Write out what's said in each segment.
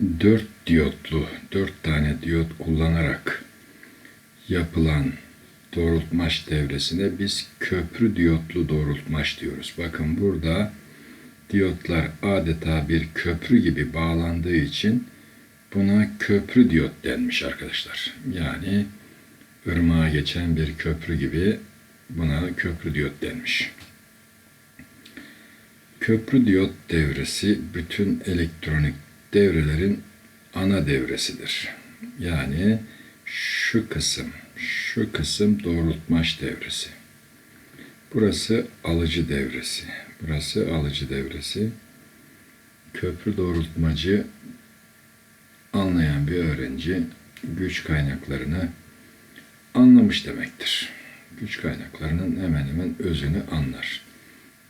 4 diyotlu, 4 tane diyot kullanarak yapılan doğrultmaç devresine biz köprü diyotlu doğrultmaç diyoruz. Bakın burada diyotlar adeta bir köprü gibi bağlandığı için buna köprü diyot denmiş arkadaşlar. Yani ırmağa geçen bir köprü gibi buna köprü diyot denmiş. Köprü diyot devresi bütün elektronik devrelerin ana devresidir. Yani şu kısım, şu kısım doğrultmaç devresi. Burası alıcı devresi. Burası alıcı devresi. Köprü doğrultmacı anlayan bir öğrenci güç kaynaklarını anlamış demektir. Güç kaynaklarının hemen hemen özünü anlar.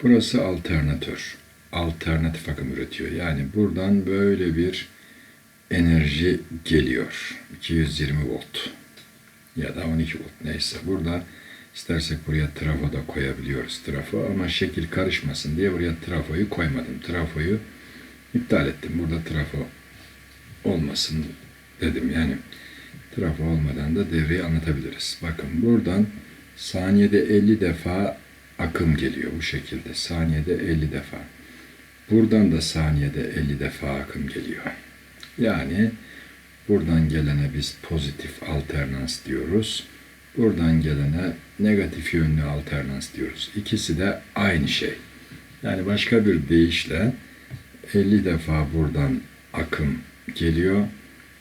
Burası alternatör. Alternatif akım üretiyor. Yani buradan böyle bir enerji geliyor. 220 volt ya da 12 volt neyse. Burada istersek buraya trafo da koyabiliyoruz trafo ama şekil karışmasın diye buraya trafoyu koymadım. Trafoyu iptal ettim. Burada trafo olmasın dedim. Yani trafo olmadan da devreyi anlatabiliriz. Bakın buradan saniyede 50 defa akım geliyor bu şekilde. Saniyede 50 defa. Buradan da saniyede 50 defa akım geliyor. Yani buradan gelene biz pozitif alternans diyoruz. Buradan gelene negatif yönlü alternans diyoruz. İkisi de aynı şey. Yani başka bir deyişle 50 defa buradan akım geliyor.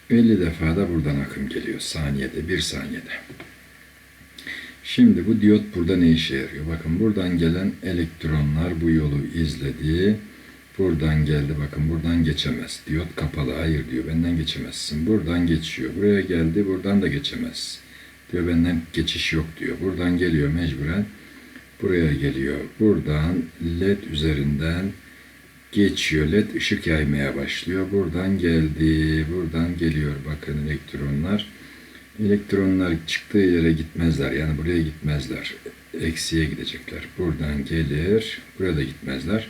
50 defa da buradan akım geliyor saniyede, bir saniyede. Şimdi bu diyot burada ne işe yarıyor? Bakın buradan gelen elektronlar bu yolu izledi. Buradan geldi bakın buradan geçemez. Diyot kapalı. Hayır diyor benden geçemezsin. Buradan geçiyor. Buraya geldi buradan da geçemez. Diyor benden geçiş yok diyor. Buradan geliyor mecburen. Buraya geliyor. Buradan led üzerinden geçiyor. Led ışık yaymaya başlıyor. Buradan geldi. Buradan geliyor bakın elektronlar. Elektronlar çıktığı yere gitmezler. Yani buraya gitmezler. Eksiye gidecekler. Buradan gelir. Buraya da gitmezler.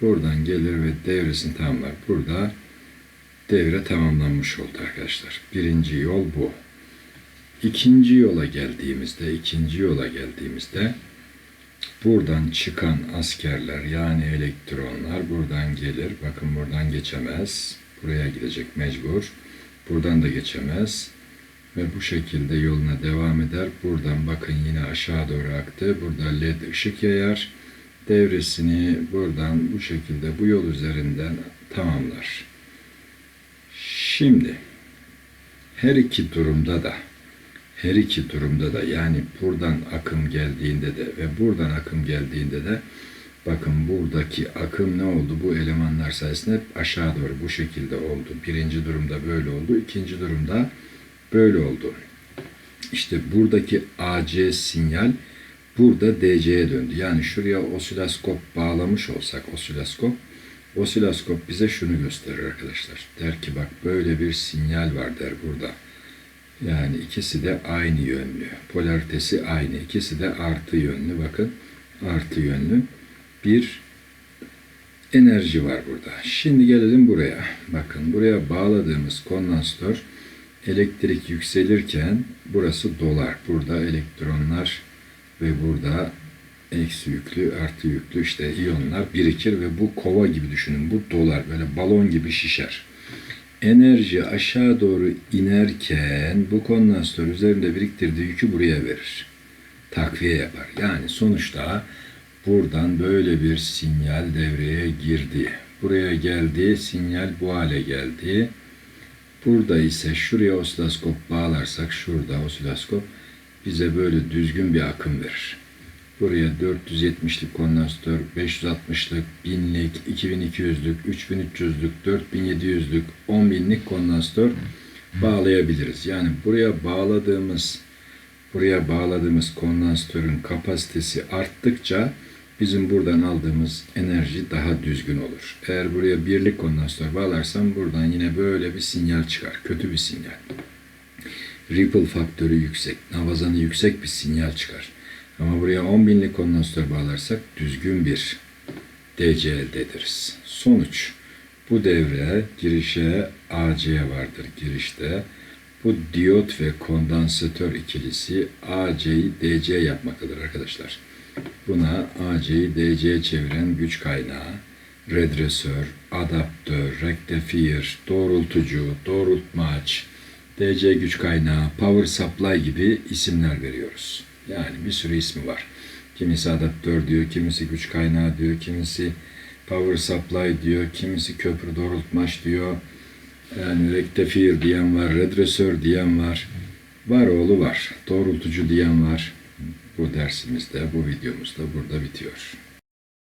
Buradan gelir ve devresini tamamlar. Burada devre tamamlanmış oldu arkadaşlar. Birinci yol bu. İkinci yola geldiğimizde, ikinci yola geldiğimizde buradan çıkan askerler yani elektronlar buradan gelir. Bakın buradan geçemez. Buraya gidecek mecbur. Buradan da geçemez. Ve bu şekilde yoluna devam eder. Buradan bakın yine aşağı doğru aktı. Burada led ışık yayar devresini buradan bu şekilde bu yol üzerinden tamamlar. Şimdi her iki durumda da her iki durumda da yani buradan akım geldiğinde de ve buradan akım geldiğinde de bakın buradaki akım ne oldu? Bu elemanlar sayesinde aşağı doğru bu şekilde oldu. Birinci durumda böyle oldu. ikinci durumda böyle oldu. İşte buradaki AC sinyal burada DC'ye döndü. Yani şuraya osiloskop bağlamış olsak osiloskop osiloskop bize şunu gösterir arkadaşlar. Der ki bak böyle bir sinyal var der burada. Yani ikisi de aynı yönlü. Polaritesi aynı. İkisi de artı yönlü. Bakın artı yönlü. Bir enerji var burada. Şimdi gelelim buraya. Bakın buraya bağladığımız kondansatör elektrik yükselirken burası dolar. Burada elektronlar ve burada eksi yüklü, artı yüklü işte iyonlar birikir ve bu kova gibi düşünün. Bu dolar böyle balon gibi şişer. Enerji aşağı doğru inerken bu kondansatör üzerinde biriktirdiği yükü buraya verir. Takviye yapar. Yani sonuçta buradan böyle bir sinyal devreye girdi. Buraya geldi, sinyal bu hale geldi. Burada ise şuraya osiloskop bağlarsak, şurada osiloskop bize böyle düzgün bir akım verir. Buraya 470'lik kondansatör, 560'lık, 1000'lik, 2200'lük, 3300'lük, 4700'lük, 10.000'lik kondansatör bağlayabiliriz. Yani buraya bağladığımız buraya bağladığımız kondansatörün kapasitesi arttıkça bizim buradan aldığımız enerji daha düzgün olur. Eğer buraya birlik kondansatör bağlarsam buradan yine böyle bir sinyal çıkar. Kötü bir sinyal ripple faktörü yüksek, navazanı yüksek bir sinyal çıkar. Ama buraya 10 binlik kondansatör bağlarsak düzgün bir DC elde ederiz. Sonuç Bu devre girişe AC vardır girişte. Bu diyot ve kondansatör ikilisi AC'yi DC yapmaktadır arkadaşlar. Buna AC'yi DC'ye çeviren güç kaynağı, redresör, adaptör, rektifier, doğrultucu, doğrultmaç, DC güç kaynağı, power supply gibi isimler veriyoruz. Yani bir sürü ismi var. Kimisi adaptör diyor, kimisi güç kaynağı diyor, kimisi power supply diyor, kimisi köprü doğrultmaç diyor. Yani rektifier diyen var, redresör diyen var. Var oğlu var. Doğrultucu diyen var. Bu dersimizde, bu videomuzda burada bitiyor.